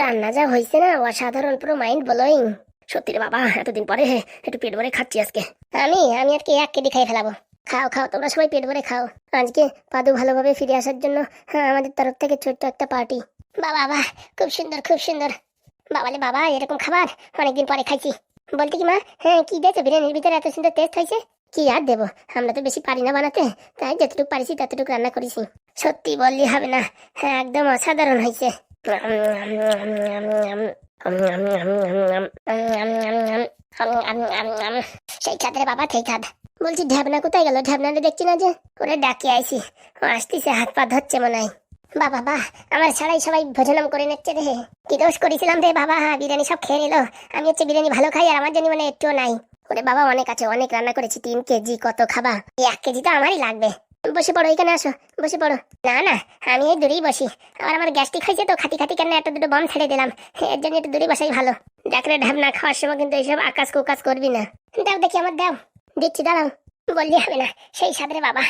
রান্না যা হয়েছে না, অসাধারণ পুরো মাইন্ড ব্লোয়িং সত্যি রে বাবা, এতদিন পরে একটু পেট ভরে খাচ্ছি আজকে। আমি আমি আজকে এক কেজি খাই ফেলাবো। খাও খাও, তোমরা সবাই পেট ভরে খাও। আজকে পাদু ভালোভাবে ফিরে আসার জন্য হ্যাঁ আমাদের তরফ থেকে ছোট্ট একটা পার্টি বাবা বাহ খুব সুন্দর খুব সুন্দর। বাবালে বাবা, এরকম খাবার অনেকদিন পরে খাইছি। বলতে কি মা হ্যাঁ কি দিয়েছ? বিরিয়ানির ভিতরে এত সুন্দর টেস্ট হয়েছে? কি আর দেবো? আমরা তো বেশি পারি না বানাতে, তাই যতটুকু পারিছি ততটুকু রান্না করেছি। সত্যি বললি হবে না হ্যাঁ একদম অসাধারণ হয়েছে। সেই খাদ রে বাবা, সেই খাদ বলছি, ঢ্যাবনা কোথায় গেল? ঢ্যাবনাটা দেখছি না যে। ওরে ডাকি আইছি। ও আসতেছে, হাত পা ধরছে মনে হয়। বা বাবা আমার ছাড়াই সবাই ভোজনম করে নিচ্ছে রে। কি দোষ করেছিলাম রে, বাবা? হ্যাঁ বিরিয়ানি সব খেয়ে নিল। আমি হচ্ছে বিরিয়ানি ভালো খাই আর আমার জন্য মানে একটুও নাই। ওরে, বাবা, অনেক আছে, অনেক রান্না করেছি, তিন কেজি, কত খাবা? এক কেজি তো আমারই লাগবে। বসে পড়ো, এখানে আসো, বসে পড়ো। না না, আমি এই দূরেই বসি। আবার আমার গ্যাস্ট্রিক হয়েছে তো, খাটি খাতি কেন একটা দুটো বম ছেড়ে দিলাম। এর জন্য একটু দূরে বসাই ভালো। ডাকরে ঢাবনা খাওয়ার সময় কিন্তু এইসব আকাশ কুকাশ করবি না। দাও দেখি আমার, দাও। দিচ্ছি, দাঁড়াও। বললি হবে না, সেই সাদরে বাবা।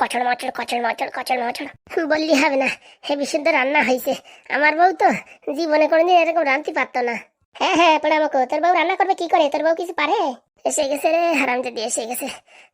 কচড় মচড় কচড় মচড় কচড় মচড় বললি হবে না, হে বিশুদ্ধ রান্না হয়েছে। আমার বউ তো জীবনে কোনোদিন এরকম রাঁধতে পারতো না। হ্যাঁ হ্যাঁ পড়ে আমাকে তোর বউ রান্না করবে কি করে? তোর বউ কিছু পারে? এসে গেছে রে, হারাম যদি এসে গেছে।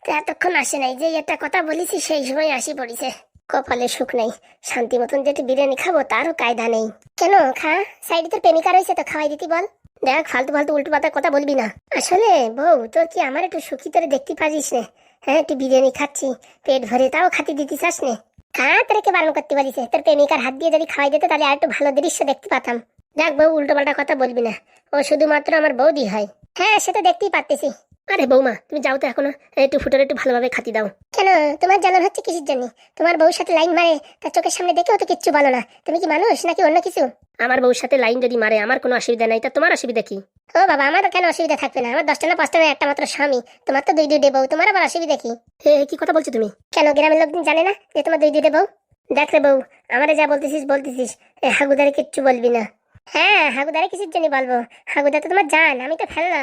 তো এতক্ষণ আসে নাই যে একটা কথা বলেছি, সেই সময় আসি পড়িছে। কপালে সুখ নেই, শান্তি মতন যেটি বিরিয়ানি খাব, তারও কায়দা নেই। কেন, খা, সাইডে তোর প্রেমিকা রয়েছে তো খাওয়াই দিতি বল। দেখ, ফালতু ফালতু উল্টো পাতার কথা বলবি না। আসলে, বউ, তোর কি আমার একটু সুখী তোরে দেখতে পারিস নে? হ্যাঁ একটু বিরিয়ানি খাচ্ছি, পেট ভরে তাও খাতি দিতে চাস নে? খা, তোরকে বারণ করতে পারিস তোর প্রেমিকার হাত দিয়ে যদি খাওয়াই দিত, তাহলে আর একটু ভালো দৃশ্য দেখতে পাতাম। দেখ, বউ, উল্টো পাল্টা কথা বলবি না। ও শুধুমাত্র আমার বৌদি হয়। হ্যাঁ সে তো দেখতেই পারতেছি। আরে বৌমা তুমি যাও তো এখনও একটু ফুটোর একটু ভালোভাবে খাতি দাও। কেন? তোমার জ্বালান হচ্ছে কিসের জন্য? তোমার বউর সাথে লাইন মারে তার চোখের সামনে দেখেও তো কিচ্ছু বলো না। তুমি কি মানুষ নাকি অন্য কিছু? আমার বউর সাথে লাইন যদি মারে আমার কোনো অসুবিধা নাই তা তোমার অসুবিধা কি? ও বাবা আমার কেন অসুবিধা থাকবে না? আমার দশটা না পাঁচটা না একটা মাত্র স্বামী। তোমার তো দুই দুইটে বউ তোমার আবার অসুবিধা কি? হে কি কথা বলছো তুমি? কেন গ্রামের লোকজন জানে না যে তোমার দুই দুইটে বউ? দেখ রে বউ আমারে যা বলতেছিস বলতেছিস। হাগুদারে কিচ্ছু বলবি না। হ্যাঁ হাগুদারে কিসের জন্য বলব? হাগুদা তো তোমার জান, আমি তো ফেল না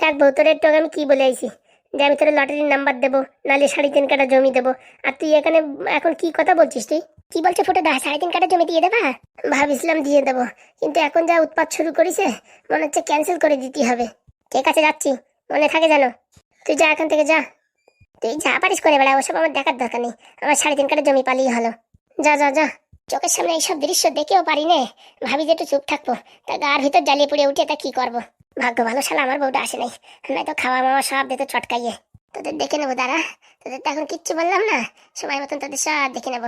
দেখ বউ, তোর একটু আমি কি বলে আইছি? যে আমি তোর লটারির নাম্বার দেবো, নাহলে সাড়ে তিন কাটা জমি দেবো। আর তুই এখানে এখন কি কথা বলছিস তুই? কি বলছে ফোটো দা? সাড়ে তিন কাটা জমি দিয়ে দেবা? ভাবিছিলাম দিয়ে দেবো, কিন্তু এখন যা উৎপাত শুরু করেছে, মনে হচ্ছে ক্যান্সেল করে দিতে হবে। ঠিক আছে, যাচ্ছি। মনে থাকে জানো তুই যা এখান থেকে যা। তুই যা পারিস করে বেড়া, ওসব আমার দেখার দরকার নেই। আমার সাড়ে তিন কাটা জমি পালিয়ে হলো। যা যা যা। চোখের সামনে এইসব দৃশ্য দেখেও পারি নে ভাবি যে একটু চুপ থাকব, তা গার ভিতর জ্বালিয়ে পুড়ে উঠে তা কি করব? ভাগ্য ভালো শালা, আমার বউটা আসে নাই। নয়তো খাওয়া মাওয়া সব দিতে চটকাইয়ে। তোদের দেখে নেব দাঁড়া। তোদের তো এখন কিচ্ছু বললাম না। সময় মতন তোদের সব দেখে নেব।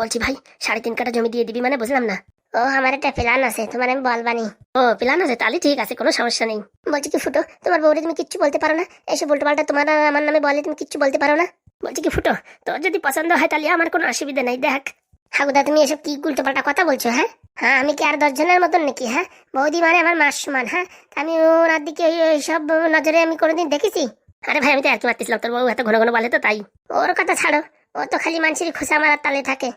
বলছি, ভাই, সাড়ে তিন কাটা জমি দিয়ে দিবি মানে বুঝলাম না? ও, আমার একটা প্ল্যান আছে, তোমার আমি বলবানি। ও, প্ল্যান আছে? তাহলে ঠিক আছে, কোনো সমস্যা নেই। বলছি কি, ফুটো, তোমার বউরে তুমি কিচ্ছু বলতে পারো না? এসব উল্টো পাল্টা তোমার আমার নামে বলে তুমি কিচ্ছু বলতে পারো না? বলছি কি, ফুটো, তোর যদি পছন্দ হয় তাহলে আমার কোনো অসুবিধা নেই, দেখ। হাগুদা তুমি এসব কি উল্টো পাল্টা কথা বলছো হ্যাঁ? হ্যাঁ আমি কি আর দশজনের মতন নাকি হ্যাঁ? বৌদি মানে আমার মাস সমান হ্যাঁ? আমি ওনার দিকে সব নজরে আমি কোনোদিন দেখেছি? আরে ভাই, আমি তো আর কি মারতেছিলাম তোর বউ এত ঘন ঘন বলে তো তাই। ওর কথা ছাড়ো, ও তো খালি মানুষের খোসা মারার তালে থাকে।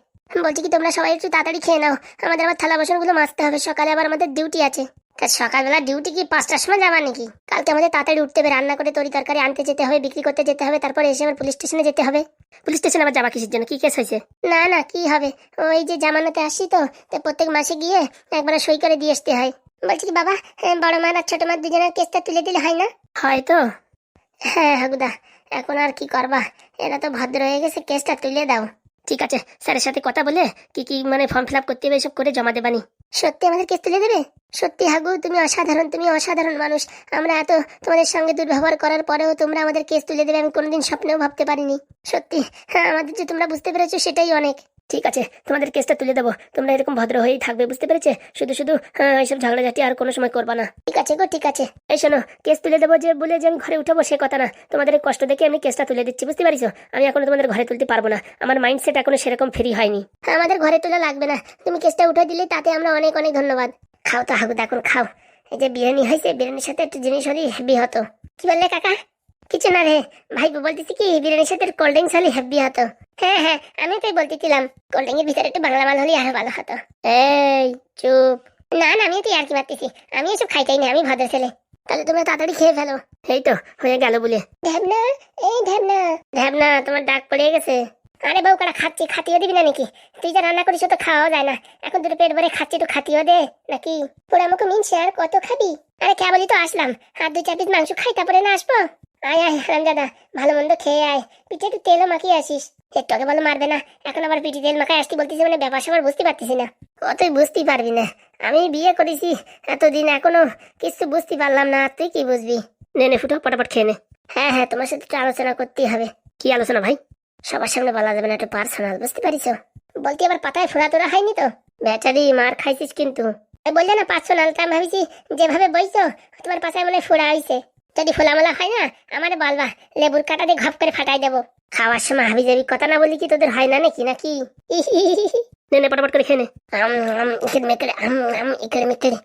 বলছি কি, তোমরা সবাই একটু তাড়াতাড়ি খেয়ে নাও, আমাদের আবার থালা বাসনগুলো মাজতে হবে, সকালে আবার আমাদের ডিউটি আছে। তা সকালবেলা ডিউটি কি পাঁচটার সময় যাবা নাকি? কালকে আমাদের তাড়াতাড়ি উঠতে হবে রান্না করে তরি তরকারি আনতে যেতে হবে বিক্রি করতে যেতে হবে তারপরে এসে আবার পুলিশ স্টেশনে যেতে হবে। পুলিশ স্টেশনে আবার যাবা কিসের জন্য? কি কেস হয়েছে? না না কি হবে? ওই যে জামানাতে আসি তো প্রত্যেক মাসে গিয়ে একবার সই করে দিয়ে আসতে হয়। বলছি কি বাবা হ্যাঁ, বড় মার আর ছোট মার দুজনের কেসটা তুলে দিলে হয় না? হয়তো হ্যাঁ হাগুদা এখন আর কি করবা? এরা তো ভদ্র হয়ে গেছে কেসটা তুলে দাও। ঠিক আছে স্যারের সাথে কথা বলে কি কি মানে ফর্ম ফিল আপ করতে হবে এসব করে জমা দেবানি। সত্যি আমাদের কেস তুলে দেবে? সত্যি, হাগু, তুমি অসাধারণ তুমি অসাধারণ মানুষ। আমরা এত তোমাদের সঙ্গে দুর্ব্যবহার করার পরেও তোমরা আমাদের কেস তুলে দেবে, আমি কোনোদিন স্বপ্নেও ভাবতে পারিনি। সত্যি হ্যাঁ আমাদের যে তোমরা বুঝতে পেরেছ সেটাই অনেক। ঠিক আছে তোমাদের কেসটা তুলে দেবো। তোমরা এরকম ভদ্র হয়েই থাকবে বুঝতে পেরেছে? শুধু শুধু হ্যাঁ, এইসব ঝগড়াঝাটি আর কোনো সময় করবা না। ঠিক আছে গো ঠিক আছে। এই শোনো কেস তুলে দেবো যে বলে যে আমি ঘরে উঠাবো সে কথা না। তোমাদের কষ্ট দেখে আমি কেসটা তুলে দিচ্ছি বুঝতে পারিছো? আমি এখনও তোমাদের ঘরে তুলতে পারব না। আমার মাইন্ডসেট এখনও সেরকম ফ্রি হয়নি। আমাদের ঘরে তোলা লাগবে না। তুমি কেসটা উঠে দিলে তাতে আমরা অনেক অনেক ধন্যবাদ। খাও তো হাগুদ এখন খাও। এই যে বিরিয়ানি হয়েছে বিরিয়ানির সাথে একটু জিনিস হলেই হেভি হতো কি বললে কাকা? কিছু না রে। ভাই বলতেছি কি, বিরিয়ানির সাথে কোল্ড ড্রিঙ্কস হলে হেভি হতো। হ্যাঁ হ্যাঁ আমি তাই বলতেছিলাম। কোল্ড ড্রিঙ্কের ভিতরে একটু বাংলা মাল হলে আরও ভালো হতো। এই, চুপ। না না আমি তো আর কি মারতেছি আমি এসব খাইতাই না, আমি ভদ্র ছেলে। তাহলে তোমরা তাড়াতাড়ি খেয়ে ফেলো। এই তো, হয়ে গেল বলে। ঢ্যাবনা, এই ঢ্যাবনা। ঢ্যাবনা, তোমার ডাক পড়ে গেছে। আরে বউ, কটা খাচ্ছি, খাতিও দিবি না নাকি? তুই যা রান্না করিস তো খাওয়াও যায় না। এখন দুটো পেট ভরে খাচ্ছি, একটু খাতিও দে, নাকি? তোরা আমাকে মিনছে, আর কত খাবি? আরে কেবলই তো আসলাম। আর দুই, চার পিস মাংস খাই, তারপরে না আসব? আয় আয় দাদা ভালো মন্দ খেয়ে আয়। পিঠে একটু তেলও মাখিয়ে আসিস। আগে বলো মারবে না। এখন আবার পিঠে তেল মাখায় আসতে বলতেছি মানে ব্যাপার সবার বুঝতে পারতেছি না। ও তুই বুঝতেই পারবি না। আমি বিয়ে করেছি, এতদিন এখনও কিছু বুঝতে পারলাম না। তুই কি বুঝবি? নে নে, ফুটো, পটাপট খেয়ে নে। হ্যাঁ হ্যাঁ তোমার সাথে একটু আলোচনা করতেই হবে। কি আলোচনা ভাই? সবার সামনে বলা যাবে না, একটু পার্সোনাল বুঝতে পারিস বলতে আবার পাতায় ফোড়া তোরা হয়নি তো? ব্যাটারি মার খাইছিস কিন্তু। বললে না পার্সোনাল তা আমি ভাবিছি, যেভাবে বইছো, তোমার পাশায় মনে হয় ফোড়া হয়েছে যদি ফোলামোলা হয় না, আমারে বলবা, লেবুর কাটা দিয়ে ঘপ করে ফাটাই দেবো। খাওয়ার সময় হাবি যাবি কথা না বলি কি তোদের হয় না নাকি নাকি? নে নে করে খেয়ে নে। আম আম আম আম মেকেরে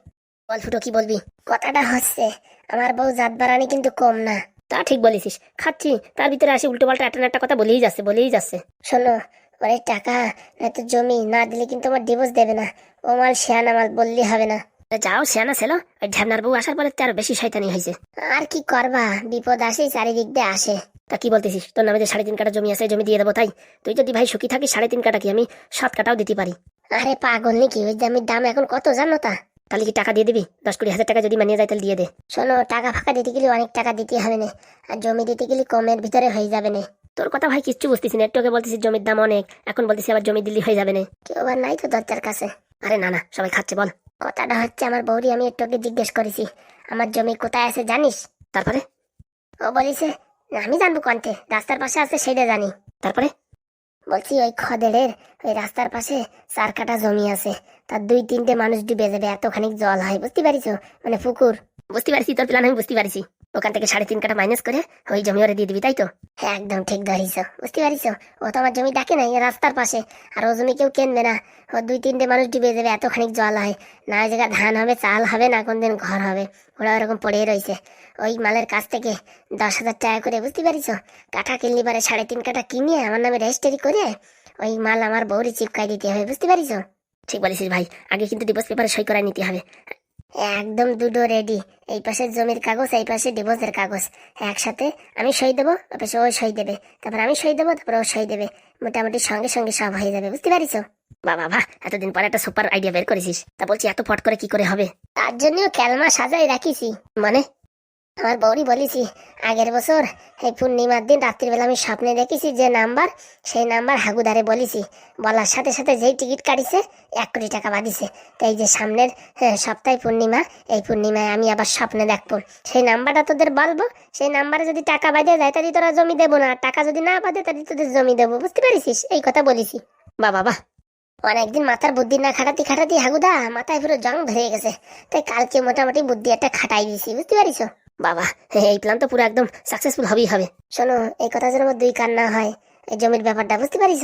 বল ফুটো, কি বলবি? কথাটা হচ্ছে, আমার বউ জাত বাড়ানি কিন্তু কম না। তা ঠিক বলেছিস। খাচ্ছি, তার ভিতরে আসি উল্টো পাল্টা একটা একটা কথা বলেই যাচ্ছে বলেই যাচ্ছে। শোনো, ওরে টাকা নয়তো জমি না দিলে কিন্তু আমার ডিভোর্স দেবে না। ও মাল শেয়ানা মাল বললে হবে না। যাও শেয়ানা ছিল। ওই ঢ্যাবনার বউ আসার পরে আরও বেশি শয়তানি হয়েছে আর কি করবা? বিপদ আসে চারিদিক দিয়ে আসে। তা কি বলতেছিস? তোর নামে যে সাড়ে তিন কাটা জমি আছে জমি দিয়ে দেবো তাই? তুই যদি ভাই সুখী থাকিস সাড়ে তিন কাটা কি আমি সাত কাটাও দিতে পারি? আরে পাগল নাকি? ওই জমির দাম এখন কত জানো তা? তাহলে কি টাকা দিয়ে দিবি? দশ কুড়ি হাজার টাকা যদি মানিয়ে যায় তাহলে দিয়ে দে। শোনো টাকা ফাঁকা দিতে গেলে অনেক টাকা দিতে হবে না। আর জমি দিতে গেলে কমের ভিতরে হয়ে যাবে না। তোর কথা ভাই কিচ্ছু বুঝতেছি না। একটু বলতেছি জমির দাম অনেক। এখন বলতেছি আবার জমি দিল্লি হয়ে যাবে না। কেউ আবার নাই তো দরজার কাছে। আরে না না সবাই খাচ্ছে বল। কথাটা হচ্ছে, আমার বৌরি আমি একটু আগে জিজ্ঞেস করেছি, আমার জমি কোথায় আছে জানিস? তারপরে? ও বলিছে, আমি জানব কন্টে রাস্তার পাশে আছে সেটা জানি। তারপরে? বলছি, ওই খদেরের, ওই রাস্তার পাশে চার কাটা জমি আছে, তার দুই তিনটে মানুষ ডুবে যাবে, এতখানি জল হয়, বুঝতে পারিস মানে পুকুর। বুঝতে পারছি, তোর প্ল্যান আমি বুঝতে পারছি। ওখান থেকে সাড়ে তিন কাটা মাইনাস করে ওই জমি ওরে দিয়ে দিবি তাই তো হ্যাঁ একদম ঠিক ধরিস বুঝতে পারিস? ও তো আমার জমি ডাকে নাই রাস্তার পাশে। আর ও জমি কেউ কিনবে না। ও দুই তিনটে মানুষ ডুবে যাবে এতখানি জল হয়। না ওই জায়গায় ধান হবে চাল হবে না কোনদিন ঘর হবে। ওরা ওরকম পড়ে রয়েছে ওই মালের কাছ থেকে দশ হাজার টাকা করে বুঝতে পারিস? কাঠা কিনলি পারে সাড়ে তিন কাঠা কিনে আমার নামে রেজিস্ট্রি করে ওই মাল আমার বউরি চিপকাই দিতে হবে বুঝতে পারিস? ঠিক বলিস ভাই আগে কিন্তু ডিভোর্স পেপারে সই করাই নিতে হবে। একদম দুটো রেডি এই পাশে জমির কাগজ এই পাশে ডিভোর্সের কাগজ। একসাথে আমি সই দেবো তারপরে ও সই দেবে। তারপর আমি সই দেবো তারপর ও সই দেবে। মোটামুটি সঙ্গে সঙ্গে সব হয়ে যাবে বুঝতে পারিস বাবা বাহ এতদিন পরে একটা সুপার আইডিয়া বের করেছিস। তা বলছি এত ফট করে কি করে হবে? তার জন্য ক্যালমা সাজাই রাখিছি। মানে? আমার বউরি বলেছি, আগের বছর এই পূর্ণিমার দিন রাত্রিবেলা আমি স্বপ্নে দেখেছি যে নাম্বার, সেই নাম্বার হাগুদারে বলেছি। বলার সাথে সাথে যেই টিকিট কাটিছে, এক কোটি টাকা বাদিছে তো এই যে সামনের সপ্তাহে পূর্ণিমা, এই পূর্ণিমায় আমি আবার স্বপ্নে দেখব। সেই নাম্বারটা তোদের বলব? সেই নাম্বারে যদি টাকা বাদে যায়, তাহলে তোরা জমি দেবো না। টাকা যদি না বাদে তাহলে তোদের জমি দেবো। বুঝতে পারিস এই কথা বলেছি। বা বাবা অনেকদিন মাথার বুদ্ধি না খাটাতি খাটাতি হাগুদা, মাথায় পুরো জং ধরে গেছে। তাই কালকে মোটামুটি বুদ্ধি একটা খাটাই দিয়েছি। বুঝতে পারিস বাবা, এই প্ল্যান তো পুরো একদম সাকসেসফুল হবেই হবে। শোনো, এই কথা যেন দুই কান না হয়। এই জমির ব্যাপারটা বুঝতে পারিস?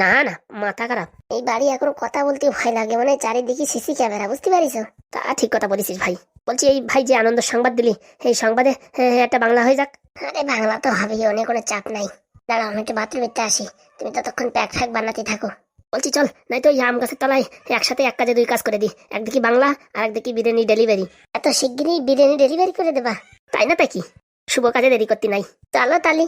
না না, মাথা খারাপ। এই বাড়ি এখন কথা বলতে ভয় লাগে মানে চারিদিকে সিসি ক্যামেরা, বুঝতে পারিস? তা ঠিক কথা বলেছিস ভাই। বলছি, এই ভাই যে আনন্দ সংবাদ দিলি, এই সংবাদে একটা বাংলা হয়ে যাক। আরে বাংলা তো হবেই, অনেক কোনো চাপ নাই। দাঁড়াও, আমি একটু বাথরুমেতে আসি। তুমি ততক্ষণ প্যাক ফ্যাক বানাতে থাকো। বলছি, চল নাই তো আম গাছের তলায় একসাথে এক কাজে দুই কাজ করে দিই। একদিকে বাংলা আর একদিকে বিরিয়ানি ডেলিভারি এত শিগগিরই বিরিয়ানি ডেলিভারি করে দেবা। তাই না, তাই শুভ কাজে দেরি করতে নাই। চলো তালি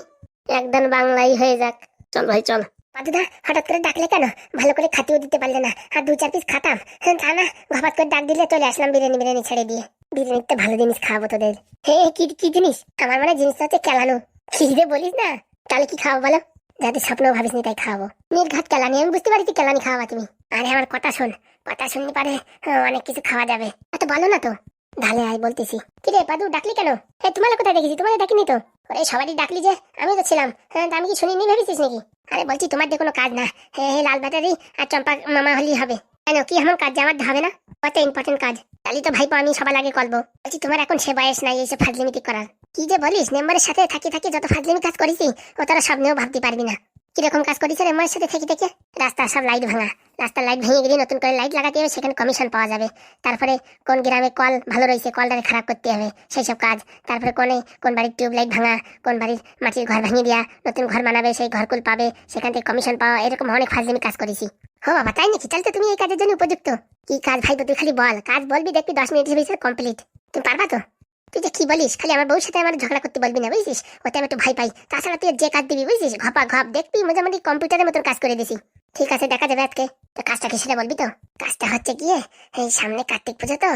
একদম বাংলাই হয়ে যাক। চল ভাই, চল। পাদুদা হঠাৎ করে ডাকলে কেন? ভালো করে খাতিও দিতে পারলে না। আর দু চার পিস খাতাম। হ্যাঁ তা না ঘপাত করে ডাক দিলে চলে আসলাম বিরিয়ানি বিরিয়ানি ছেড়ে দিয়ে। বিরিয়ানির তো ভালো জিনিস খাওয়াবো তোদের। হে কি কি জিনিস? আমার মানে জিনিসটা হচ্ছে কেলানো। কি বলিস না। তাহলে কি খাওয়াবো বলো? যাতে ভাবিস নি তাই খাওয়াবো। নির্ঘাত কেলানি আমি বুঝতে পারি কি কেলানি খাওয়াবা তুমি। আরে আমার কথা শোন কথা শুনতে পারে হ্যাঁ, অনেক কিছু খাওয়া যাবে। এত বলো না তো। ঢালে আয় বলতেছি। কি রে পাদু ডাকলি কেন? এই তোমার কোথায় দেখেছি? তোমাদের ডাকিনি তো? ওরে সবারই ডাকলি যে আমি তো ছিলাম। হ্যাঁ আমি কি শুনিনি ভেবেছিস নাকি? আরে বলছি তোমার দিয়ে কোনো কাজ না। হে হে লাল ব্যাটারি আর চম্পা মামা হলেই হবে। কেন কি এমন কাজ যে আমার হবে না? কত ইম্পর্টেন্ট কাজ। তাহলে তো ভাইপো আমি সবার আগে করব। বলছি তোমার এখন সে বয়স নাই এইসব ফাজলিমিতি করার। কি যে বলিস, মেম্বারের সাথে থাকি থাকি যত ফাজলিমি কাজ করেছি ও তারা স্বপ্নেও ভাবতে পারবি না। কীরকম কাজ করেছে মেম্বারের সাথে থেকে থেকে? রাস্তার সব লাইট ভাঙা। রাস্তার লাইট ভেঙে গেলে নতুন করে লাইট লাগাতে হবে, সেখানে কমিশন পাওয়া যাবে। তারপরে কোন গ্রামে কল ভালো রয়েছে, কলটাকে খারাপ করতে হবে, সেই সব কাজ। তারপরে কোনে, কোন বাড়ির টিউব লাইট ভাঙা, কোন বাড়ির মাটির ঘর ভেঙে দেওয়া নতুন ঘর বানাবে, সেই ঘরকুল পাবে, সেখান থেকে কমিশন পাওয়া, এরকম অনেক ফাজলিমি কাজ করেছি। হো বাবা, তাই নাকি? চল তো তুমি এই কাজের জন্য উপযুক্ত। কি কাজ ভাই, তুই খালি বল, কাজ বলবি, দেখবি দশ মিনিটের ভিতরে কমপ্লিট তুমি পারবা তো? তুই যে কি বলিস? খালি আমার বউর সাথে আমার ঝগড়া করতে বলবি না, বুঝছিস? ওতে আমি একটু ভয় পাই। তাছাড়া তুই যে কাজ দিবি, বুঝছিস? ঘপা, ঘপ, দেখবি, মোটামুটি কম্পিউটারের মতন কাজ করে দিছি। ঠিক আছে, দেখা যাবে আজকে। তো কাজটা কি সেটা বলবি তো? কাজটা হচ্ছে গিয়ে, এই সামনে কার্তিক পুজো তো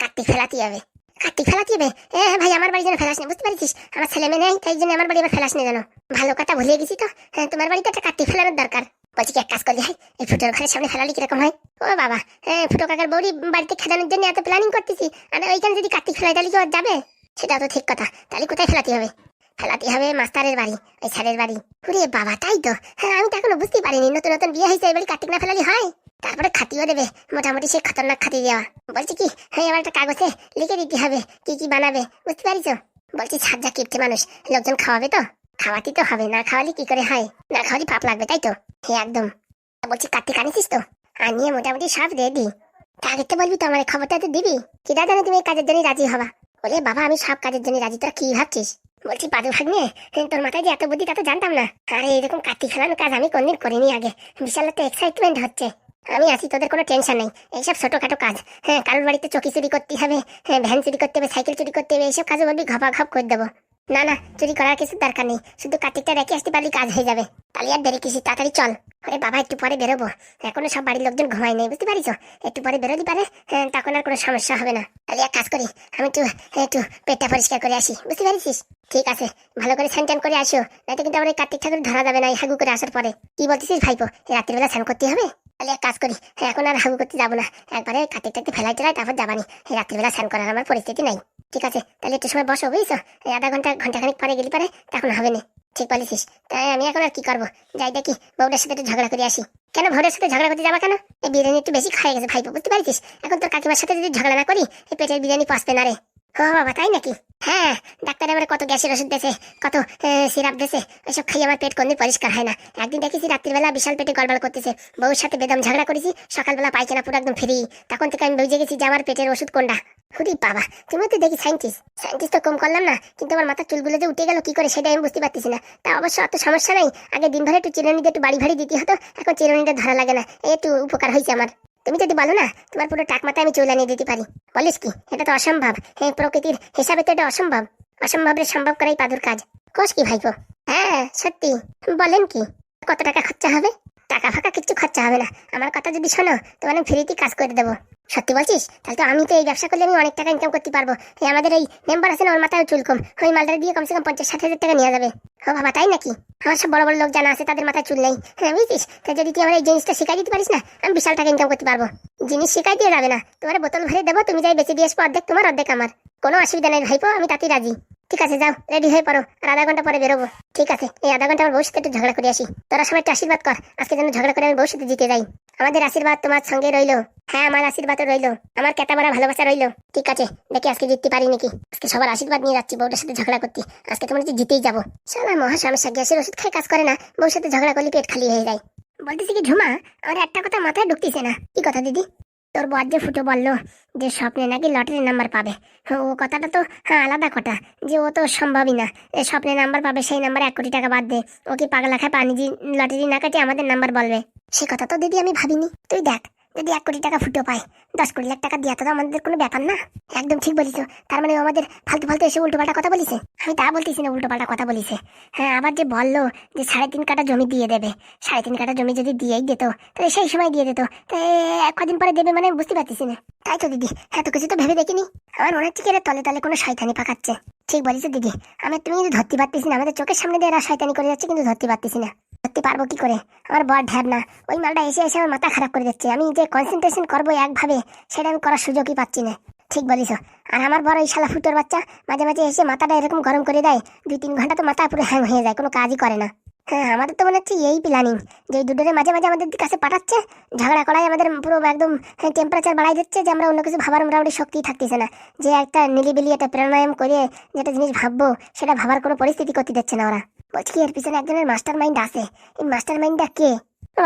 কার্তিক ফেলাতে হবে। কার্তিক ফেলাতে হবে? হ্যাঁ ভাই, আমার বাড়ি যেন ফেলাস না বুঝতে পারছিস? আমার ছেলে মেয়ে নেই, তাই জন্য আমার বাড়ি আবার ফেলাস না জানো ভালো কথা ভুলিয়ে গেছি তো। হ্যাঁ তোমার বাড়িতে একটা কার্তিক ফেলানোর দরকার। বলছি কি, এক কাজ করলি এই ফুটোর ঘরের সামনে ফেলালি কীরকম হয়? ও বাবা হ্যাঁ ফুটো কাকার বৌরি বাড়িতে জন্য এত প্ল্যানিং করতেছি, আর ওইখানে যদি কার্তিক ফেলাই তাহলে কি যাবে? সেটা তো ঠিক কথা, তাহলে কোথায় ফেলাতে হবে? ফেলাতে হবে মাস্টারের বাড়ি, ওই স্যারের বাড়ি। বাবা, তাই তো হ্যাঁ আমি তো এখনও বুঝতেই পারিনি, নতুন নতুন বিয়ে হয়েছে, এবারে কার্তিক না ফেলালি হয়? তারপরে খাতিও দেবে, মোটামুটি সে খতরনাক খাতি দেওয়া। বলছি কি হ্যাঁ এবার একটা কাগজে লিখে দিতে হবে, কি কি বানাবে, বুঝতে পারিস বলছি সাজ্জা কিপটে মানুষ, লোকজন খাওয়াবে তো? খাওয়াতে তো হবে, না খাওয়ালে কি করে হয়? না খাওয়ালে পাপ লাগবে, তাই তো? একদম। বলছি, কার্তিক আনিস তো? আনিয়ে মোটামুটি সব রেডি তা তো বলবি তো, আমার খবরটা তো দিবি? কি দাদা তুমি কাজের জন্য রাজি হবা? বলে, বাবা, আমি সব কাজের জন্য রাজি। তোরা কি ভাবছিস? বলছি, পাদু ভাগ তোর মাথায় যে এত বুদ্ধি, তা তো জানতাম না। আরে, এরকম কার্তিক ফেলানোর কাজ আমি কোনদিন করিনি আগে। বিশাল একটা এক্সাইটমেন্ট হচ্ছে। আমি আছি, তোদের কোনো টেনশন নেই। এইসব ছোটখাটো কাজ। হ্যাঁ কারোর বাড়িতে চকি চুরি করতে হবে হ্যাঁ ভ্যান চুরি করতে হবে, সাইকেল চুরি করতে হবে, এইসব কাজে বলবি ঘপা ঘপ করে দেবো। না না চুরি করার কিছু দরকার নেই। শুধু কার্তিকটা রেখে আসতে পারলে কাজ হয়ে যাবে। তাহলে আর দেরি কিছু তাড়াতাড়ি চল। আরে বাবা একটু পরে বেরোবো। এখনও সব বাড়ির লোকজন ঘুমায় নেই বুঝতে পারিস? একটু পরে বেরোতে পারে হ্যাঁ, তখন আর কোনো সমস্যা হবে না। তাহলে এক কাজ করি আমি একটু একটু পেটটা পরিষ্কার করে আসি বুঝতে পারিস ঠিক আছে ভালো করে স্নান টান করে আসো নয়তো কিন্তু আমার এই কার্তিক ঠাকুর ধরা যাবে না এই হাগু করে আসার পরে। কি বলতেছিস ভাইপো রাত্রিবেলা স্নান করতে হবে? তাহলে এক কাজ করি হ্যাঁ, এখন আর হাগু করতে যাব না। একবারে কার্তিকটাকে ফেলাই টেলাই তারপর যাবানি। রাত্রিবেলা স্নান করার আমার পরিস্থিতি নাই। ঠিক আছে, তাহলে একটু সময় বসো, বুঝছ? এই আধা ঘণ্টা, ঘন্টাখানিক পরে গেলি পারে তখন হবে না, ঠিক বলেছিস। তাই আমি এখন আর কি করব? যাই দেখি, বউটার সাথে একটু ঝগড়া করে আসি। কেন ভোরের সাথে ঝগড়া করতে যাবা কেন? এই বিরিয়ানি একটু বেশি খাই গেছে ভাইপো, বুঝতে পারছিস এখন তোর কাকিমার সাথে যদি ঝগড়া না করি, এই পেটের বিরিয়ানি পচবে না রে। ও বাবা, তাই নাকি? হ্যাঁ ডাক্তার এবারে কত গ্যাসের ওষুধ দেছে, কত সিরাপ দেছে ওইসব খাই আমার পেট কোনদিন পরিষ্কার হয় না। একদিন দেখেছি রাত্রিবেলা বিশাল পেটে গড়বড় করতেছে। বউর সাথে বেদম ঝগড়া করেছি, সকালবেলা পায়খানা পুরো একদম ফ্রি তখন থেকে আমি বুঝে গেছি যে আমার পেটের ওষুধ কোনটা। হুরি বাবা তুমি তো দেখি সাইন্টিস্ট সাইন্টিস্ট তো কম করলাম না, কিন্তু আমার মাথার চুলগুলো যে উঠে গেল, কি করে সেটা আমি বুঝতে পারতেছি না। তা অবশ্য অত সমস্যা নাই, আগে দিন ভরে একটু চিরুনিতে একটু বাড়ি ভাড়ি দিতে হতো, এখন চিরুনিটা ধরা লাগে না, এই একটু উপকার হয়েছে আমার। তুমি যদি বলো না, তোমার পুরো টাক মাথায় আমি চুল আনিয়ে দিতে পারি। বলিস কি, এটা তো অসম্ভব। হ্যাঁ প্রকৃতির হিসাবে তো এটা অসম্ভব। অসম্ভবের সম্ভব করাই পাদুর কাজ। কোষ কি ভাইপো? হ্যাঁ সত্যি। বলেন কি, কত টাকা খরচা হবে? টাকা ফাঁকা কিচ্ছু খরচা হবে না। আমার কথা যদি শোনো, তোমার ফ্রিতে কাজ করে দেবো। সত্যি বলছিস? তাহলে তো আমি তো এই ব্যবসা করলে আমি অনেক টাকা ইনকাম করতে পারব। এই আমাদের এই মেম্বার আছে না, ওর মাথায় চুল কম। ওই মালটা দিয়ে কমসে কম পঞ্চাশ ষাট হাজার টাকা নিয়ে যাবে। ও বাবা, তাই নাকি? আমার সব বড় বড় লোক জানা আছে, তাদের মাথায় চুল নেই। হ্যাঁ বুঝছিস? তা যদি তুই আমার এই জিনিসটা শিখাই দিতে পারিস না, আমি বিশাল টাকা ইনকাম করতে পারব। জিনিস শিখাই দিয়ে যাবে না। তোমার বোতল ভরে দেবো, তুমি যাই বেঁচে দিয়ে আসব, অর্ধেক তোমার, অর্ধেক আমার। কোনো অসুবিধা নেই ভাইপো, আমি তাতেই রাজি। ঠিক আছে, যাও রেডি হয়ে পড়ো, আর আধা ঘণ্টা পরে বেরোবো। ঠিক আছে, এই আধা ঘণ্টা আমার বউর সাথে একটু ঝগড়া করে আসি। তোরা সবাই একটু আশীর্বাদ কর, আজকে যেন ঝগড়া করে আমি বউর সাথে জিতে যাই। আমাদের আশীর্বাদ তোমার সঙ্গে রইল। হ্যাঁ আমার আশীর্বাদও রইল। আমার কেতা বড় ভালোবাসা রইল। ঠিক আছে, দেখি আজকে জিততে পারি নাকি? আজকে সবার আশীর্বাদ নিয়ে যাচ্ছি, বউটার সাথে ঝগড়া করতে। আজকে তোমার জিতেই যাব। সালা মহা সমস্যা, গ্যাসের ওষুধ খেয়ে কাজ করে না বউর সাথে ঝগড়া করলে পেট খালি হয়ে যায়। বলতেছি কি, ঝুমা, আমার একটা কথা মাথায় ঢুকতেছে না। কি কথা দিদি? তোর বর যে ফুটো বলল যে স্বপ্নে নাকি লটারি নাম্বার পাবে। ও কথাটা তো হ্যাঁ আলাদা কথা। যে ও তো সম্ভবই না। এ স্বপ্নে নাম্বার পাবে, সেই নাম্বার এক কোটি টাকা বাদ দে। ও কি পাগলা খায় পানি দিয়ে লটারি না কাটে আমাদের নাম্বার বলবে? সে কথা তো দিদি আমি ভাবিনি। তুই দেখ যদি এক কোটি টাকা ফুটো পায়, দশ কোটি লাখ টাকা দিয়া তো আমাদের কোনো ব্যাপার না। একদম ঠিক বলিস তার মানে আমাদের ফালতু ফালতু এসে উল্টোপাল্টা কথা বলিছে। আমি তা বলতেছি না উল্টো পাল্টা কথা বলিছে। হ্যাঁ আবার যে বলল যে সাড়ে তিন কাটা জমি দিয়ে দেবে। সাড়ে তিন কাটা জমি যদি দিয়েই দিত, তাহলে সেই সময় দিয়ে দিত। তাই কদিন পরে দেবে মানে বুঝতে পারতেছি না। তাই তো দিদি, এত কিছু তো ভেবে দেখিনি। আমার মনে হচ্ছে এরা তলে তলে কোনো শয়তানি পাকাচ্ছে। ঠিক বলিস দিদি। আমি তুমি কিন্তু ধরতে পারতেছি না, আমাদের চোখের সামনে দিয়ে এরা শয়তানি করে যাচ্ছে, কিন্তু ধরতে পারতেছি না। ধরতে পারব কি করে? আমার বড় ঢ্যাব না ওই মালটা এসে এসে আমার মাথা খারাপ করে দিচ্ছে। আমি যে কনসেন্ট্রেশন করব একভাবে, সেটা আমি করার সুযোগই পাচ্ছি না। ঠিক বলিস। আর আমার বড় এই শালা ফুটোর বাচ্চা মাঝে মাঝে এসে মাথাটা এরকম গরম করে দেয়। দুই তিন ঘণ্টা তো মাথা পুরো হ্যাং হয়ে যায়, কোনো কাজই করে না। হ্যাঁ আমাদের তো মনে হচ্ছে এই প্ল্যানিং যে দুটোরে মাঝে মাঝে আমাদের কাছে পাঠাচ্ছে, ঝগড়া করাই আমাদের পুরো একদম টেম্পারেচার বাড়াই দিচ্ছে যে আমরা অন্য কিছু ভাবার মোটামুটি শক্তি থাকতেছে না। যে একটা নিলিবিলি একটা প্রাণায়াম করে যেটা জিনিস ভাববো, সেটা ভাবার কোনো পরিস্থিতি করতে দিচ্ছে না ওরা। বলছি কি, এর পিছনে একজনের মাস্টার মাইন্ড আছে। এই মাস্টার মাইন্ডটা কে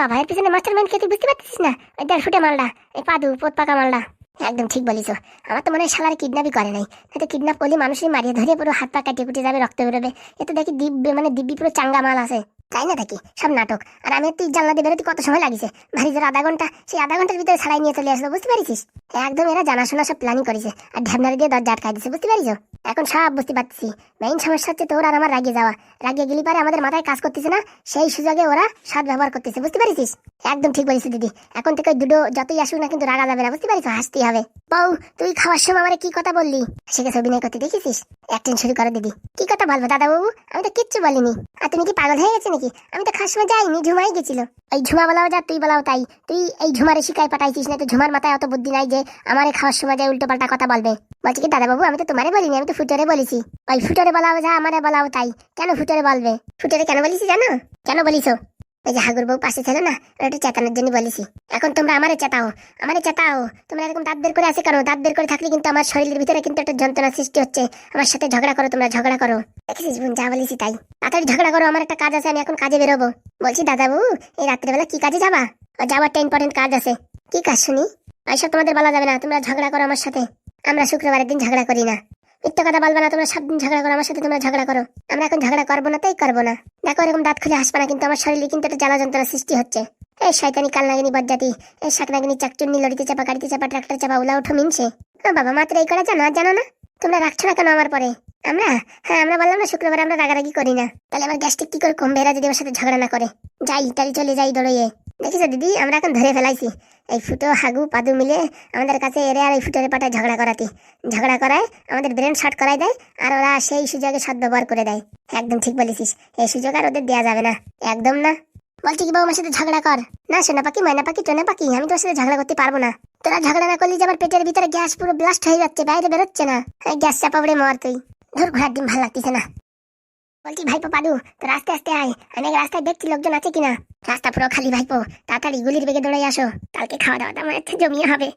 বাবা, এর পিছনে মাস্টার মাইন্ড কে তুই বুঝতে পারছিস না? ওই দেড় ফুটে মালটা এই পাদু পোত পাকা মালটা একদম ঠিক বলিস আমার তো মনে হয় শালার কিডন্যাপই করে নাই। হয়তো কিডন্যাপ করলে মানুষই মারিয়ে ধরে পুরো হাত পা কাটিয়ে কুটে যাবে, রক্ত বেরোবে। এতে দেখি দিব্যে মানে দিব্যি পুরো চাঙ্গা মাল আছে। তাই না দেখি? সব নাটক। আর আমি তুই জানলা দিয়ে বেরোতে কত সময় লাগিছে? ভারী জোর আধা ঘণ্টা। সেই আধা ঘণ্টার ভিতরে ছাড়াই নিয়ে চলে আসলো, বুঝতে পারিস একদম এরা জানাশোনা সব প্ল্যানিং করেছে। আর ঢ্যাবনারি দিয়ে দরজা আটকাই দিছে, বুঝতে পারিস এখন সব বুঝতে পারছি। মেইন সমস্যা হচ্ছে তোর আর আমার রাগে যাওয়া। রাগে গেলি পারে আমাদের মাথায় কাজ করতেছে না? সেই সুযোগে ওরা সৎ ব্যবহার করতেছে, বুঝতে পারিস একদম ঠিক বলিস দিদি। এখন থেকে দুটো যতই আসুক না কিন্তু রাগা যাবে না, বুঝতে পারিস হাসতেই হবে বউ, তুই খাওয়ার সময় আমার কি কথা বললি? শিখে অভিনয় করতে দেখেছিস? অ্যাক্টিং শুরু করে দিদি কি কথা বলব দাদা বাবু আমি তো কিচ্ছু বলিনি। আর তুমি কি পাগল হয়ে গেছে নাকি? আমি তো খাওয়ার সময় যাইনি, ঝুমাই গেছিল। ওই ঝুমা বলাও যা, তুই বলাও তাই। তুই এই ঝুমারে শিকায় পাঠাইছিস না, তো ঝুমার মাথায় অত বুদ্ধি নাই যে আমার খাওয়ার সময় যায় উল্টো পাল্টা কথা বলবে। বলছি কি দাদা বাবু আমি তো তোমারে বলিনি, আমি তো ফুটরে বলেছি। ওই ফুটরে বলাও যা, আমারে বলাও তাই। কেন ফুটরে বলবে? ফুটরে কেন বলিস জানো? কেন বলিস ওই যে হাগুর বউ পাশে ছিল না একটু চেতানোর জন্য বলেছি। এখন তোমরা আমারে চেতাও আমারে চেতাও। তোমরা এরকম দাঁত বের করে আসে কেন? দাঁত বের করে থাকলে কিন্তু আমার শরীরের ভিতরে কিন্তু একটা যন্ত্রণা সৃষ্টি হচ্ছে। আমার সাথে ঝগড়া করো, তোমরা ঝগড়া করো। দেখেছিস বোন, যা বলেছি তাই। তাড়াতাড়ি ঝগড়া করো, আমার একটা কাজ আছে, আমি এখন কাজে বেরোবো। বলছি, দাদাবু, এই রাত্রেবেলা কি কাজে যাবা? যাওয়ার একটা ইম্পর্টেন্ট কাজ আছে। কি কাজ শুনি? এইসব তোমাদের বলা যাবে না, তোমরা ঝগড়া করো আমার সাথে। আমরা শুক্রবারের দিন ঝগড়া করি না। মিথ্যা কথা বলবে না, তোমরা সব দিন ঝগড়া করো, আমার সাথে তোমরা ঝগড়া করো। আমরা এখন ঝগড়া করব না, তাই করব না। দেখো এরকম দাঁত খুলে হাসবে না, কিন্তু আমার শরীরে কিন্তু একটা জ্বালা যন্ত্রণা সৃষ্টি হচ্ছে। এই শয়তানি কালনাগিনী বজ্জাতি, এই শাকনাগিনী চাকচুন্নি, লড়িতে চাপা, গাড়িতে চাপা, ট্রাক্টর চাপা, উলা উঠো, মিনছে। বাবা, মাত্র এই করা জানো জানো না? তোমরা রাখছো না কেন আমার পরে? আমরা? হ্যাঁ আমরা বললাম না শুক্রবার আমরা রাগারাগি করি না। তাহলে আমার গ্যাস্ট্রিক কি করে কমবে? এরা যদি আমার সাথে ঝগড়া না করে। যাই, তাহলে চলে যাই দৌড়িয়ে দেখিস দিদি, আমরা এখন ধরে ফেলাইছি। এই ফুটো, হাগু, পাদু মিলে আমাদের কাছে এরে আর এই ফুটোরে পাটায় ঝগড়া করাতি। ঝগড়া করায় আমাদের ব্রেন শর্ট করাই দেয় আর ওরা সেই সুযোগে সদ্ব্যবহার করে দেয়। একদম ঠিক বলেছিস, এই সুযোগ আর ওদের দেওয়া যাবে না। একদম না। বলছি কি বাবু আমার সাথে ঝগড়া কর। না, সোনা পাখি, ময়না পাখি, টোনা পাখি, আমি তোর সাথে ঝগড়া করতে পারব না। তোরা ঝগড়া না করলে যে আমার পেটের ভিতরে গ্যাস পুরো ব্লাস্ট হয়ে যাচ্ছে, বাইরে বেরোচ্ছে না। গ্যাস চাপা পড়ে মর তুই। ধর, ঘোড়ার ডিম ভালো লাগতেছে না। বলছি, ভাইপো পাদু তো আস্তে আসতে আয়। অনেক রাস্তায় দেখছি লোকজন আছে কিনা। রাস্তা পুরো খালি, ভাইপো। তাড়াতাড়ি গুলির বেগে দৌড়াই আসো। কালকে খাওয়া দাওয়াটা আমার জমিয়ে হবে।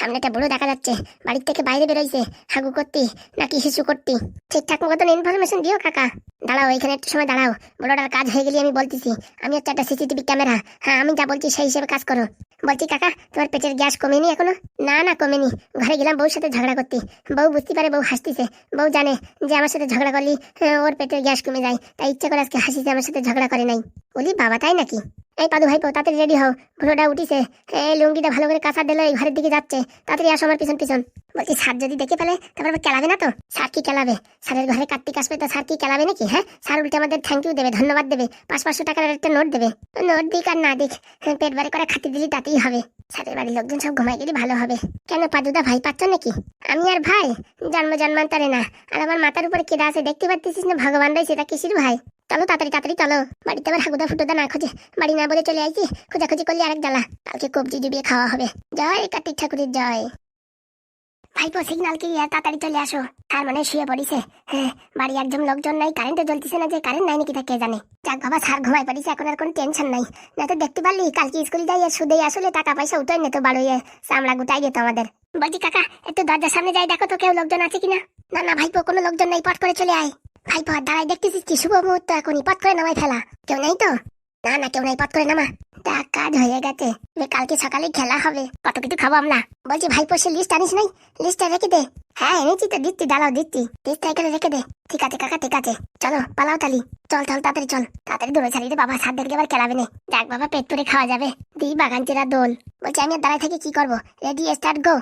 সামনেটা বুড়ো দেখা যাচ্ছে। বাড়ির থেকে বাইরে বেরোইছে। হাগু করতি নাকি হিসু করতি। ঠিকঠাক মতন ইনফরমেশন দিও কাকা। দাঁড়াও এখানে একটু সময় দাঁড়াও। বড়টার কাজ হয়ে গেলে আমি বলতেছি। আমি হচ্ছে একটা সিসিটিভি ক্যামেরা হ্যাঁ আমি যা বলছি সেই হিসেবে কাজ করো। বলছি কাকা তোমার পেটের গ্যাস কমেনি এখনও? না না কমেনি। ঘরে গেলাম বউর সাথে ঝগড়া করতে। বউ বুঝতে পারে বউ হাসতেছে। বউ জানে যে আমার সাথে ঝগড়া করলি হ্যাঁ, ওর পেটের গ্যাস কমে যায়। তাই ইচ্ছা করে আজকে হাসিছে আমার সাথে ঝগড়া করে নাই। বলি বাবা তাই নাকি? এই পাদু ভাইপো তাড়াতাড়ি রেডি হও। ঘোড়াটা উঠিছে। এই লুঙ্গিটা ভালো করে কাঁচা দিল এই ঘরের দিকে যাচ্ছে। তাড়াতাড়ি আসো আমার পিছন পিছন। বলছি স্যার যদি দেখে ফেলে তারপর কেলাবে না তো? স্যার কি কেলাবে? স্যারের ঘরে কার্তিক আসবে তো স্যার কি কেলাবে নাকি হ্যাঁ? স্যার উল্টে আমাদের থ্যাংক ইউ দেবে ধন্যবাদ দেবে। পাঁচ পাঁচশো টাকার একটা নোট দেবে। নোট দিক আর না দিক হ্যাঁ, পেট বাড়ি করে খাতি দিলি তাতেই হবে। স্যারের বাড়ির লোকজন সব ঘুমাই গেলে ভালো হবে। কেন পাদুদা ভাই পাচ্ছ নাকি? আমি আর ভাই জন্ম জন্মান্তরে না। আর আমার মাথার উপরে কেদা আছে দেখতে পাচ্ছিস না? ভগবান রয়েছে তা কিসির ভাই? চলো তাড়াতাড়ি তাড়াতাড়ি চলো। বাড়িতে আবার হাগুদা ফুটোদা না খোঁজে। বাড়ি না বলে চলে আইছি। খোঁজাখুঁজি করলে আরেক জ্বালা। কালকে কবজি জুবিয়ে খাওয়া হবে। জয় কার্তিক ঠাকুরের জয়। ভাইপো সিগনাল কি? আর তাড়াতাড়ি চলে আসো। তার মানে শুয়ে পড়িছে। হ্যাঁ বাড়ি একদম লোকজন নাই কারেন্টে জ্বলতেছে না যে কারেন্ট নাই নাকি তা কে জানে। যাক বাবা স্যার ঘুমাই পড়িছে, এখন আর কোনো টেনশন নাই। না তো দেখতে পারলি, কালকে স্কুল যাই আর সুদে আসলে টাকা পয়সা উঠে নিত বাড়িয়ে চামড়া গুটাই যেত আমাদের। বলছি, কাকা, একটু দরজার সামনে যাই, দেখো তো কেউ লোকজন আছে কিনা? না না, ভাইপো, কোনো লোকজন নাই, পট করে চলে আয়। ভাইপো আর দাঁড়াই দেখতেছিস কি? শুভ মুহূর্ত এখনই পট করে নামাই ফেলা কেউ নেই তো? না না, কেউ নাই পট করে নামা। তা কাজ হয়ে গেছে। কালকে সকালে খেলা হবে। কত কিছু খাব আমরা। বলছি, ভাই সে লিস্ট আনিস নাই? লিস্টটা রেখে দে। হ্যাঁ এনেছি তো, দিচ্ছি, দাঁড়াও, দিচ্ছি। লিস্টটা এখানে রেখে দে। ঠিক আছে, কাকা, ঠিক আছে। চলো, পালাও তালি। চল চল, তাড়াতাড়ি চল। তাড়াতাড়ি দৌড়ে ছাড়িয়ে বাবা, সাত দেখলে আবার খেলাবে না। যাক, বাবা, পেট পুরে খাওয়া যাবে। দি বাগান চেরা দোল। বলছি, আমি দাঁড়ায় থেকে কি করব? রেডি স্টার্ট গো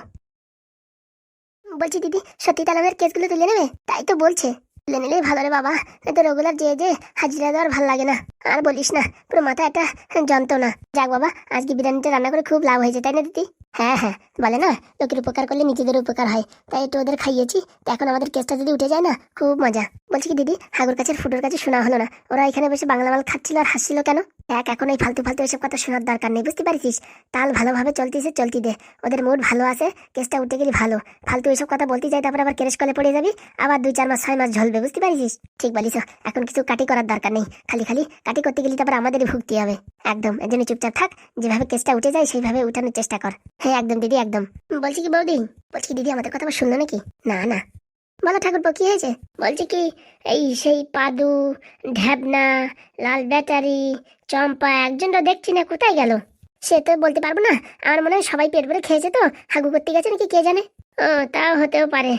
বলছি, দিদি, সত্যি তালামের কেসগুলো তুলে নেবে? তাই তো বলছে। তুলে নিলেই ভালো রে বাবা। তো রেগুলার যে যে হাজিরা দেওয়ার ভালো লাগে না। আর বলিস না, পুরো মাথা একটা যন্ত্রণা। যাক বাবা, আজকে বিরিয়ানিটা রান্না করে খুব লাভ হয়েছে, তাই না দিদি? হ্যাঁ হ্যাঁ বলে না, লোকের উপকার করলে নিজেদের উপকার হয়। তাই একটু ওদের খাইয়েছি। তো এখন আমাদের কেসটা যদি উঠে যায় না, খুব মজা। বলছি কি দিদি, হাগুর কাছে ফুটোর কাছে শোনা হলো না। ওরা এখানে বসে বাংলা মাল খাচ্ছিল আর হাসছিল কেন? দেখ এখন এই ফালতু ফালতু এসব কথা শোনার দরকার নেই, বুঝতে পারছিস? তাল ভালোভাবে চলতেছে, চলতি দে। ওদের মুড ভালো আছে, কেসটা উঠে গেলে ভালো। ফালতু এসব কথা বলতে যাই, তারপর আবার কেরেস কলে পড়ে যাবি, আবার দুই, চার মাস, ছয় মাস ঝলবে, বুঝতে পারছিস? ঠিক বলিস, এখন কিছু কাটি করার দরকার নেই। খালি খালি কাটি করতে গেলে তারপর আমাদেরই ভুগতে হবে। একদম এর জন্য চুপচাপ থাক, যেভাবে কেসটা উঠে যায়, সেইভাবে উঠানোর চেষ্টা কর। হ্যাঁ একদম দিদি, একদম। বলছি কি বৌদি? বলছি দিদি, আমাদের কথা শুনলো নাকি? না না। বলো ঠাকুর কি হয়েছে? বলছি কি, এই সেই পাদু, ঢ্যাবনা, লাল ব্যাটারি, চম্পা একজনটা দেখছি না, কোথায় গেল? সে তো বলতে পারব না, আমার মনে হয় সবাই পেট ভরে খেয়েছে তো, হাগু করতে গেছে নাকি কে জানে? ও, তাও হতেও পারে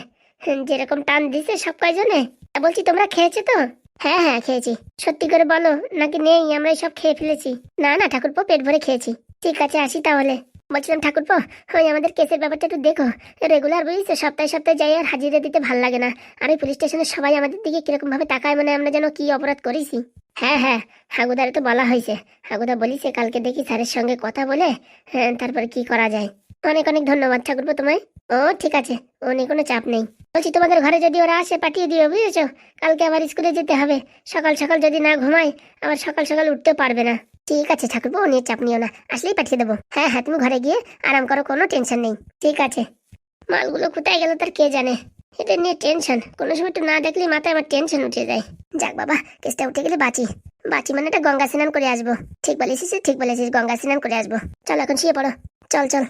যেরকম টান দিছে সব কয়জনে? বলছি তোমরা খেয়েছো তো? হ্যাঁ হ্যাঁ খেয়েছি। সত্যি করে বলো, নাকি নেই, আমরা সব খেয়ে ফেলেছি। না না, ঠাকুরপো, পেট ভরে খেয়েছি। ঠিক আছে, আসি তাহলে। বলছিলাম, ঠাকুরপো, ওই আমাদের কেসের ব্যাপারটা একটু দেখো। রেগুলার বুঝছ, সপ্তাহে সপ্তাহে যাই আর হাজিরা দিতে ভালো লাগে না। আর ওই পুলিশ স্টেশনের সবাই আমাদের দিকে কীরকম ভাবে তাকায় মানে আমরা যেন কি অপরাধ করেছি? হ্যাঁ হ্যাঁ হাগুদারে তো বলা হয়েছে। হাগুদা বলিছে, কালকে দেখি স্যারের সঙ্গে কথা বলে হ্যাঁ তারপরে কি করা যায়? অনেক অনেক ধন্যবাদ ঠাকুরপো তোমায়। ও, ঠিক আছে। ও নিয়ে কোনো চাপ নেই। বলছি, তোমাদের ঘরে যদি ওরা আসে, পাঠিয়ে দিও, বুঝেছ? কালকে আবার স্কুলে যেতে হবে। সকাল সকাল যদি না ঘুমাই আবার সকাল সকাল উঠতে পারবে না। ঠিক আছে, ঠাকুরপো, ও নিয়ে চাপ নিও না। আসলেই পাঠিয়ে দেবো। হ্যাঁ হ্যাঁ তুমি ঘরে গিয়ে আরাম করো, কোনো টেনশন নেই। ঠিক আছে। মালগুলো কোথায় গেল তার কে জানে? এটা নিয়ে টেনশন কোনো সময় একটু না দেখলেই মাথায় আমার টেনশন উঠে যায়। যাক বাবা, কেসটা উঠে গেলে বাঁচি। বাঁচি মানে একটা গঙ্গা স্নান করে আসব। ঠিক বলেছিস ঠিক বলেছিস, গঙ্গা স্নান করে আসব। চল, এখন শুয়ে পড়ো। চল চল।